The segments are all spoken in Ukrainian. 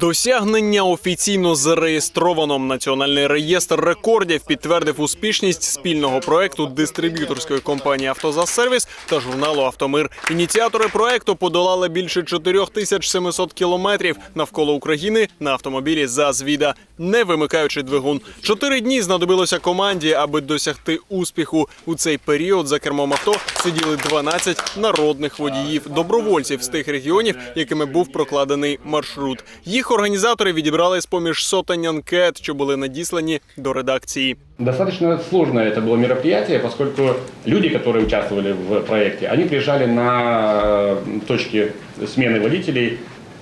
Досягнення офіційно зареєстровано. Національний реєстр рекордів підтвердив успішність спільного проекту дистриб'юторської компанії «Автозасервіс» та журналу «Автомир». Ініціатори проекту подолали більше 4700 кілометрів навколо України на автомобілі «ЗАЗ-Віда», не вимикаючи двигун. Чотири дні знадобилося команді, аби досягти успіху. У цей період за кермом авто сиділи 12 народних водіїв, добровольців з тих регіонів, якими був прокладений маршрут. Їх організатори відібрали з поміж сотень анкет, що були надіслані до редакції. Достаточно сложное это было мероприятие, поскольку люди, которые участвовали в проекте, они приезжали на э, точки смены водителей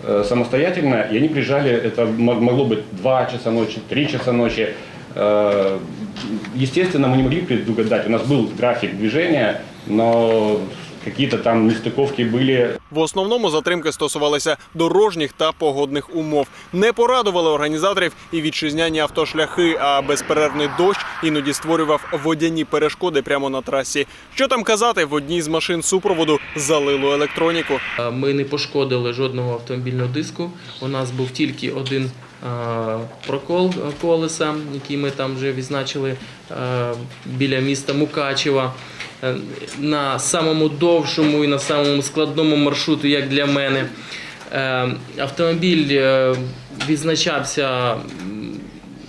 э, самостоятельно, и они приезжали, это мо- могло быть 2 часа ночи, 3 часа ночи. Э, Естественно, мы не могли предугадать, у нас был график движения, но какие-то там нестыковки были. В основному затримки стосувалися дорожніх та погодних умов. Не порадували організаторів і вітчизняні автошляхи, а безперервний дощ іноді створював водяні перешкоди прямо на трасі. Що там казати, в одній з машин супроводу залило електроніку. Е, Ми не пошкодили жодного автомобільного диску. У нас був тільки один прокол е, колеса, який ми там вже відзначили е, біля міста Мукачева. Е, На самому довшому і на самому складному маршруту, як для мене. Автомобіль відзначався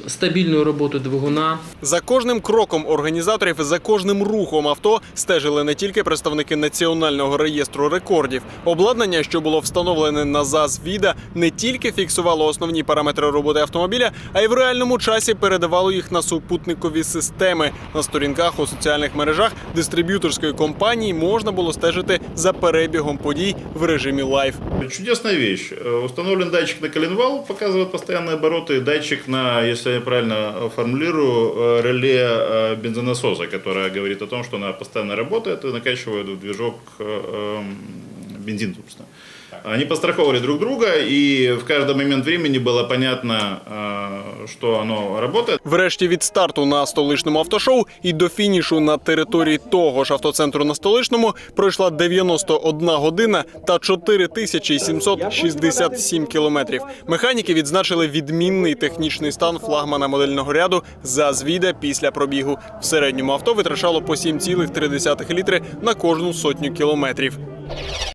м, стабільною роботою двигуна. За кожним кроком організаторів, за кожним рухом авто стежили не тільки представники національного реєстру рекордів. Обладнання, що було встановлене на ЗАЗ Віда, не тільки фіксувало основні параметри роботи автомобіля, а й в реальному часі передавало їх на супутникові системи. На сторінках у соціальних мережах дистриб'юторської компанії можна було стежити за перебігом подій в режимі лайв. Чудесная вещь. Э, Установлен датчик на коленвал, показывает постоянные обороты, датчик на, если я правильно формулирую, э, реле э, бензонасоса, которое говорит о том, что она постоянно работает и накачивает в движок э, эм, бензин, собственно. Они подстраховывали друг друга, и в каждый момент времени было понятно, э, что оно работает. Врешті від старту на столичному автошоу і до фінішу на території того ж автоцентру на столичному пройшла 91 година та 4767 кілометрів. Механіки відзначили відмінний технічний стан флагмана модельного ряду за звіда після пробігу. В середньому авто витрачало по 7,3 літри на кожну сотню кілометрів.